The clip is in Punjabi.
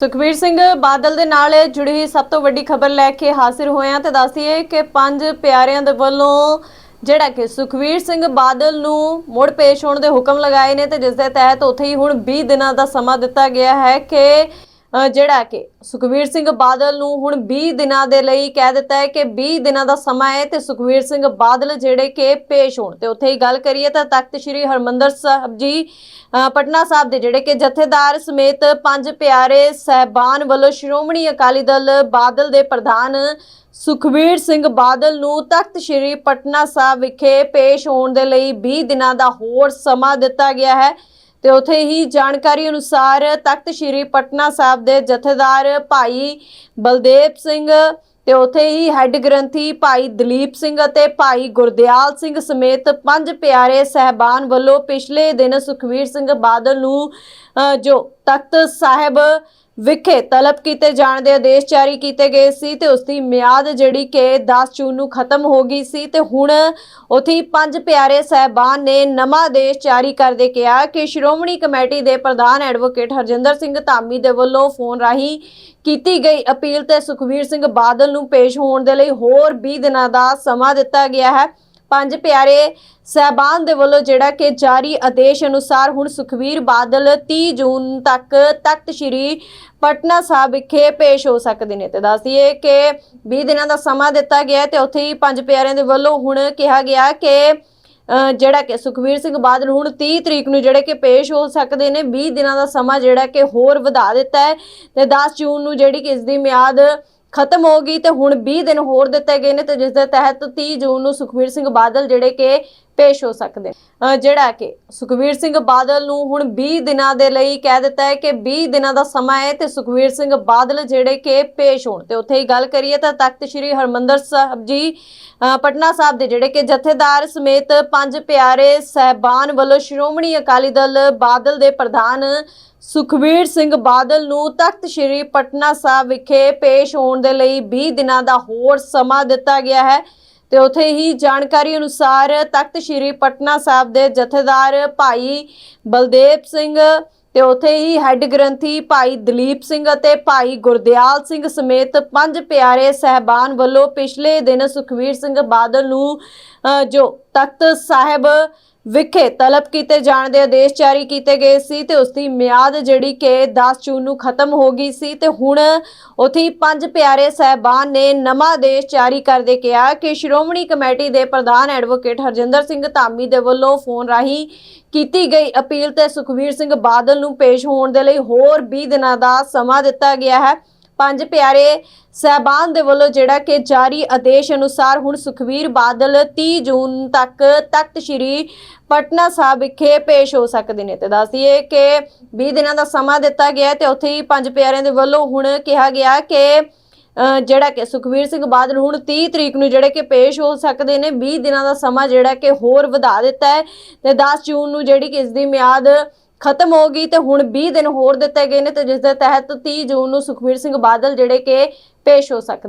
ਸੁਖਬੀਰ ਸਿੰਘ, ਬਾਦਲ ਦੇ ਨਾਲ ਜੁੜੀ ਸਭ ਤੋਂ ਵੱਡੀ ਖਬਰ ਲੈ ਕੇ ਹਾਜ਼ਰ ਹੋਏ ਹਾਂ ਤੇ ਦੱਸੀਏ ਕਿ ਪੰਜ ਪਿਆਰਿਆਂ ਦੇ ਵੱਲੋਂ ਜਿਹੜਾ ਕਿ ਸੁਖਬੀਰ ਸਿੰਘ ਬਾਦਲ ਨੂੰ ਮੁੜ ਪੇਸ਼ ਹੋਣ ਦੇ ਹੁਕਮ ਲਗਾਏ ਨੇ ਤੇ ਜਿਸ ਦੇ ਤਹਿਤ ਉੱਥੇ ਹੀ ਹੁਣ 20 ਦਿਨਾਂ ਦਾ ਸਮਾਂ ਦਿੱਤਾ ਗਿਆ ਹੈ ਕਿ ਜਿਹੜਾ ਕਿ ਸੁਖਬੀਰ ਸਿੰਘ ਬਾਦਲ ਨੂੰ ਹੁਣ 20 ਦਿਨਾਂ ਦੇ ਲਈ ਕਹਿ ਦਿੱਤਾ ਹੈ ਕਿ 20 ਦਿਨਾਂ ਦਾ ਸਮਾਂ ਹੈ ਤੇ ਸੁਖਬੀਰ ਸਿੰਘ ਬਾਦਲ ਜਿਹੜੇ ਕਿ ਪੇਸ਼ ਹੋਣ ਤੇ ਉੱਥੇ ਹੀ ਗੱਲ ਕਰੀਏ ਤਾਂ ਤਖਤ ਸ੍ਰੀ ਹਰਮੰਦਰ ਸਾਹਿਬ ਜੀ ਪਟਨਾ ਸਾਹਿਬ ਦੇ ਜਿਹੜੇ ਕਿ ਜਥੇਦਾਰ ਸਮੇਤ ਪੰਜ ਪਿਆਰੇ ਸਹਿਬਾਨ ਵੱਲੋਂ ਸ਼੍ਰੋਮਣੀ ਅਕਾਲੀ ਦਲ ਬਾਦਲ ਦੇ ਪ੍ਰਧਾਨ ਸੁਖਬੀਰ ਸਿੰਘ ਬਾਦਲ ਨੂੰ ਤਖਤ ਸ੍ਰੀ ਪਟਨਾ ਸਾਹਿਬ ਵਿਖੇ ਪੇਸ਼ ਹੋਣ ਦੇ ਲਈ 20 ਦਿਨਾਂ ਦਾ ਹੋਰ ਸਮਾਂ ਦਿੱਤਾ ਗਿਆ ਹੈ। ਤੇ ਉਥੇ ਹੀ ਜਾਣਕਾਰੀ ਅਨੁਸਾਰ ਤਖਤ ਸ੍ਰੀ ਪਟਨਾ ਸਾਹਿਬ ਦੇ ਜਥੇਦਾਰ ਭਾਈ ਬਲਦੇਵ ਸਿੰਘ ਤੇ ਉਥੇ ਹੀ ਹੈੱਡ ਗ੍ਰੰਥੀ ਭਾਈ ਦਲੀਪ ਸਿੰਘ ਅਤੇ ਭਾਈ ਗੁਰਦਿਆਲ ਸਿੰਘ ਸਮੇਤ ਪੰਜ ਪਿਆਰੇ ਸਹਿਬਾਨ ਵੱਲੋਂ ਪਿਛਲੇ ਦਿਨ ਸੁਖਵੀਰ ਸਿੰਘ ਬਾਦਲ ਨੂੰ ਅ, ਜੋ ਤਖਤ ਸਾਹਿਬ ਵਿਖੇ ਤਲਬ ਕੀਤੇ ਜਾਣ ਦੇ ਆਦੇਸ਼ ਜਾਰੀ ਕੀਤੇ ਗਏ ਸੀ ਤੇ ਉਸ ਦੀ ਮਿਆਦ ਜਿਹੜੀ ਕਿ 10 ਜੂਨ ਨੂੰ ਖਤਮ ਹੋ ਗਈ ਸੀ ਤੇ ਹੁਣ ਉਥੇ ਪੰਜ ਪਿਆਰੇ ਸਹਿਬਾਨ ਨੇ ਨਵਾਂ ਆਦੇਸ਼ ਜਾਰੀ ਕਰਦੇ ਕਿਹਾ ਕਿ ਸ਼੍ਰੋਮਣੀ ਕਮੇਟੀ ਦੇ ਪ੍ਰਧਾਨ ਐਡਵੋਕੇਟ ਹਰਜਿੰਦਰ ਸਿੰਘ ਧਾਮੀ ਦੇ ਵੱਲੋਂ ਫੋਨ ਰਾਹੀਂ ਕੀਤੀ ਗਈ ਅਪੀਲ ਤੇ ਸੁਖਵੀਰ ਸਿੰਘ ਬਾਦਲ ਨੂੰ ਪੇਸ਼ ਹੋਣ ਦੇ ਲਈ ਹੋਰ 20 ਦਿਨਾਂ ਦਾ ਸਮਾਂ ਦਿੱਤਾ ਗਿਆ ਹੈ। ਪੰਜ ਪਿਆਰੇ ਸਹਿਬਾਨ ਦੇ ਵੱਲੋਂ ਜਿਹੜਾ ਕਿ ਜਾਰੀ ਆਦੇਸ਼ ਅਨੁਸਾਰ ਹੁਣ ਸੁਖਵੀਰ ਬਾਦਲ 30 ਜੂਨ ਤੱਕ ਤਖਤ ਸ੍ਰੀ ਪਟਨਾ ਸਾਹਿਬ ਵਿਖੇ ਪੇਸ਼ ਹੋ ਸਕਦੇ ਨੇ। ਤੇ ਦੱਸੀਏ ਕਿ 20 ਦਿਨਾਂ ਦਾ ਸਮਾਂ ਦਿੱਤਾ ਗਿਆ ਤੇ ਉੱਥੇ ਹੀ ਪੰਜ ਪਿਆਰਿਆਂ ਦੇ ਵੱਲੋਂ ਹੁਣ ਕਿਹਾ ਗਿਆ ਕਿ ਅ, ਜਿਹੜਾ ਕਿ ਸੁਖਵੀਰ ਸਿੰਘ ਬਾਦਲ ਹੁਣ 30 ਤਰੀਕ ਨੂੰ ਜਿਹੜੇ ਕਿ ਪੇਸ਼ ਹੋ ਸਕਦੇ ਨੇ। 20 ਦਿਨਾਂ ਦਾ ਸਮਾਂ ਜਿਹੜਾ ਕਿ ਹੋਰ ਵਧਾ ਦਿੱਤਾ ਹੈ। ਤੇ 10 ਜੂਨ ਨੂੰ ਜਿਹੜੀ ਕਿ ਇਸ ਦੀ ਮਿਆਦ ਖਤਮ ਹੋ ਗਈ ਤੇ ਹੁਣ 20 ਦਿਨ ਹੋਰ ਦਿੱਤੇ ਗਏ ਨੇ ਤੇ ਜਿਸ ਦੇ ਤਹਿਤ 30 ਜੂਨ ਨੂੰ ਸੁਖਬੀਰ ਸਿੰਘ ਬਾਦਲ ਜਿਹੜੇ ਕਿ ਪੇਸ਼ ਹੋ ਸਕਦੇ। ਜਿਹੜਾ ਕਿ ਸੁਖਵੀਰ ਸਿੰਘ ਬਾਦਲ ਨੂੰ ਹੁਣ 20 ਦਿਨਾਂ ਦੇ ਲਈ ਕਹਿ ਦਿੱਤਾ ਹੈ ਕਿ 20 ਦਿਨਾਂ ਦਾ ਸਮਾਂ ਹੈ ਤੇ ਸੁਖਵੀਰ ਸਿੰਘ ਬਾਦਲ ਜਿਹੜੇ ਕਿ ਪੇਸ਼ ਹੋਣ। ਤੇ ਉੱਥੇ ਹੀ ਗੱਲ ਕਰੀਏ ਤਾਂ ਤਖਤ ਸ੍ਰੀ ਹਰਮੰਦਰ ਸਾਹਿਬ ਜੀ ਪਟਨਾ ਸਾਹਿਬ ਦੇ ਜਿਹੜੇ ਕਿ ਜਥੇਦਾਰ ਸਮੇਤ ਪੰਜ ਪਿਆਰੇ ਸਹਿਬਾਨ ਵੱਲੋਂ ਸ਼੍ਰੋਮਣੀ ਅਕਾਲੀ ਦਲ ਬਾਦਲ ਦੇ ਪ੍ਰਧਾਨ ਸੁਖਬੀਰ ਸਿੰਘ ਬਾਦਲ ਨੂੰ ਤਖਤ ਸ੍ਰੀ ਪਟਨਾ ਸਾਹਿਬ ਵਿਖੇ ਪੇਸ਼ ਹੋਣ ਦੇ ਲਈ 20 ਦਿਨਾਂ ਦਾ ਹੋਰ ਸਮਾਂ ਦਿੱਤਾ ਗਿਆ ਹੈ। ਤੇ ਉਥੇ ਹੀ ਜਾਣਕਾਰੀ ਅਨੁਸਾਰ ਤਖਤ ਸ੍ਰੀ ਪਟਨਾ ਸਾਹਿਬ ਦੇ ਜਥੇਦਾਰ ਭਾਈ ਬਲਦੇਵ ਸਿੰਘ ਤੇ ਉਥੇ ਹੀ ਹੈੱਡ ਗ੍ਰੰਥੀ ਭਾਈ ਦਲੀਪ ਸਿੰਘ ਅਤੇ ਭਾਈ ਗੁਰਦਿਆਲ ਸਿੰਘ ਸਮੇਤ ਪੰਜ ਪਿਆਰੇ ਸਹਿਬਾਨ ਵੱਲੋਂ ਪਿਛਲੇ ਦਿਨ ਸੁਖਵੀਰ ਸਿੰਘ ਬਾਦਲ ਨੂੰ ਜੋ ਤਖਤ ਸਾਹਿਬ ਵਿਖੇ ਤਲਬ ਕੀਤੇ ਜਾਣ ਦੇ ਆਦੇਸ਼ ਜਾਰੀ ਕੀਤੇ ਗਏ ਸੀ ਤੇ ਉਸ ਦੀ ਮਿਆਦ ਜਿਹੜੀ ਕਿ 10 ਜੂਨ ਨੂੰ ਖਤਮ ਹੋ ਗਈ ਸੀ ਤੇ ਹੁਣ ਉਥੇ ਪੰਜ ਪਿਆਰੇ ਸਹਿਬਾਨ ਨੇ ਨਵਾਂ ਆਦੇਸ਼ ਜਾਰੀ ਕਰਦੇ ਕਿਹਾ ਕਿ ਸ਼੍ਰੋਮਣੀ ਕਮੇਟੀ ਦੇ ਪ੍ਰਧਾਨ ਐਡਵੋਕੇਟ ਹਰਜਿੰਦਰ ਸਿੰਘ ਧਾਮੀ ਦੇ ਵੱਲੋਂ ਫੋਨ ਰਾਹੀਂ ਕੀਤੀ ਗਈ ਅਪੀਲ ਤੇ ਸੁਖਵੀਰ ਸਿੰਘ ਬਾਦਲ ਨੂੰ ਪੇਸ਼ ਹੋਣ ਦੇ ਲਈ ਹੋਰ 20 ਦਿਨਾਂ ਦਾ ਸਮਾਂ ਦਿੱਤਾ ਗਿਆ ਹੈ। ਪੰਜ ਪਿਆਰੇ ਸਹਿਬਾਨ ਦੇ ਵੱਲੋਂ ਜਿਹੜਾ ਕਿ ਜਾਰੀ ਆਦੇਸ਼ ਅਨੁਸਾਰ ਹੁਣ ਸੁਖਵੀਰ ਬਾਦਲ 30 ਜੂਨ ਤੱਕ ਤਖਤ ਸ੍ਰੀ ਪਟਨਾ ਸਾਹਿਬ ਵਿਖੇ ਪੇਸ਼ ਹੋ ਸਕਦੇ ਨੇ। ਤੇ ਦੱਸਦੀਏ ਕਿ 20 ਦਿਨਾਂ ਦਾ ਸਮਾਂ ਦਿੱਤਾ ਗਿਆ ਤੇ ਉੱਥੇ ਹੀ ਪੰਜ ਪਿਆਰਿਆਂ ਦੇ ਵੱਲੋਂ ਹੁਣ ਕਿਹਾ ਗਿਆ ਕਿ ਜਿਹੜਾ ਕਿ ਸੁਖਵੀਰ ਸਿੰਘ ਬਾਦਲ ਹੁਣ 30 ਤਰੀਕ ਨੂੰ ਜਿਹੜੇ ਕਿ ਪੇਸ਼ ਹੋ ਸਕਦੇ ਨੇ। 20 ਦਿਨਾਂ ਦਾ ਸਮਾਂ ਜਿਹੜਾ ਕਿ ਹੋਰ ਵਧਾ ਦਿੱਤਾ ਹੈ। ਤੇ 10 ਜੂਨ ਨੂੰ ਜਿਹੜੀ ਕਿ ਇਸ ਦੀ ਮਿਆਦ ਖਤਮ ਹੋ ਗਈ ਤੇ ਹੁਣ 20 ਦਿਨ ਹੋਰ ਦਿੱਤੇ ਗਏ ਨੇ ਤੇ ਜਿਸ ਦੇ ਤਹਿਤ 30 ਜੂਨ ਨੂੰ ਸੁਖਬੀਰ ਸਿੰਘ ਬਾਦਲ ਜਿਹੜੇ ਕਿ ਪੇਸ਼ ਹੋ ਸਕਦੇ